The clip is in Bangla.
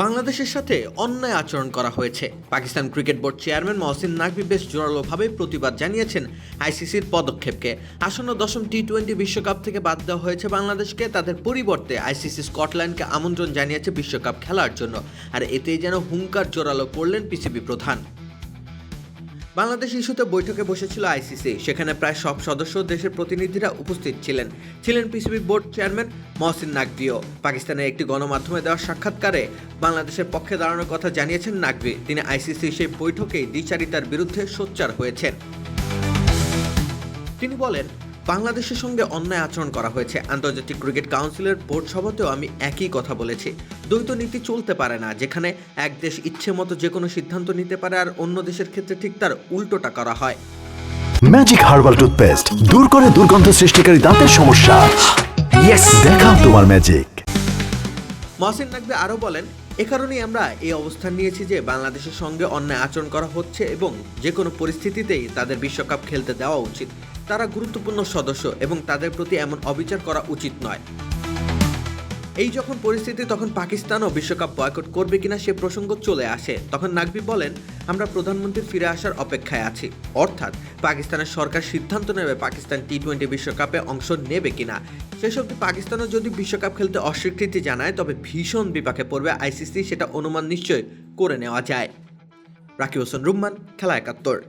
বাংলাদেশের সাথে অন্যায় আচরণ করা হয়েছে। Pakistan cricket board chairman Mohsin Naqvi বেশ জোরালোভাবে প্রতিবাদ জানিয়েছেন আইসিসির পদক্ষেপকে। আসন্ন দশম টি টোয়েন্টি বিশ্বকাপ থেকে বাদ দেওয়া হয়েছে বাংলাদেশকে। তাদের পরিবর্তে আইসিসি স্কটল্যান্ডকে আমন্ত্রণ জানিয়েছে বিশ্বকাপ খেলার জন্য। আর এতেই যেন হুঙ্কার জোরালো করলেন পিসিবি প্রধান। বাংলাদেশ ইস্যুতে বৈঠকে বসেছিল আইসিসি। সেখানে প্রায় সব সদস্য দেশের প্রতিনিধিরা উপস্থিত ছিলেন। ছিলেন পিসিবি বোর্ড চেয়ারম্যান মহসিন নাকভিও পাকিস্তানের একটি গণমাধ্যমে দেওয়া সাক্ষাৎকারে বাংলাদেশের পক্ষে দাঁড়ানোর কথা জানিয়েছেন নাকভি তিনি আইসিসি সেই বৈঠকেই দ্বিচারিতার বিরুদ্ধে সোচ্চার হয়েছেন। তিনি বলেন বাংলাদেশের সঙ্গে অন্যায় আচরণ করা হয়েছে। আন্তর্জাতিক ক্রিকেট কাউন্সিলের বোর্ড সভাতেও আমি একই কথা বলেছি। দ্বৈত নীতি চলতে পারে না যেখানে এক দেশ ইচ্ছে মতো যে কোনো সিদ্ধান্ত নিতে পারে আর অন্য দেশের ক্ষেত্রে ঠিক তার উল্টোটা করা হয়। ম্যাজিক হার্বাল টুথপেস্ট দূর করে দুর্গন্ধ সৃষ্টিকারী দাঁতের সমস্যা। ইয়েস দেখাও তোমার ম্যাজিক মহসিন নাকবি আরও বলেন এ কারণেই আমরা এই অবস্থান নিয়েছি যে বাংলাদেশের সঙ্গে অন্যায় আচরণ করা হচ্ছে এবং যে কোনো পরিস্থিতিতেই তাদের বিশ্বকাপ খেলতে দেওয়া উচিত। তারা গুরুত্বপূর্ণ সদস্য এবং তাদের প্রতি এমন অবিচার করা উচিত নয়। এই যখন পরিস্থিতি তখন পাকিস্তানও বিশ্বকাপ বয়কট করবে কিনা সে প্রসঙ্গ চলে আসে। তখন নাকবি বলেন, আমরা প্রধানমন্ত্রীর ফিরে আসার অপেক্ষায় আছি। অর্থাৎ, পাকিস্তানের সরকার সিদ্ধান্ত নেবে পাকিস্তান টি টোয়েন্টি বিশ্বকাপে অংশ নেবে কিনা। সেসব পাকিস্তানও যদি বিশ্বকাপ খেলতে অস্বীকৃতি জানায়, তবে ভীষণ বিপাকে পড়বে আইসিসি, সেটা অনুমান নিশ্চয় করে নেওয়া যায়। রাকিব হোসেন রুম্মান, খেলা একাত্তর।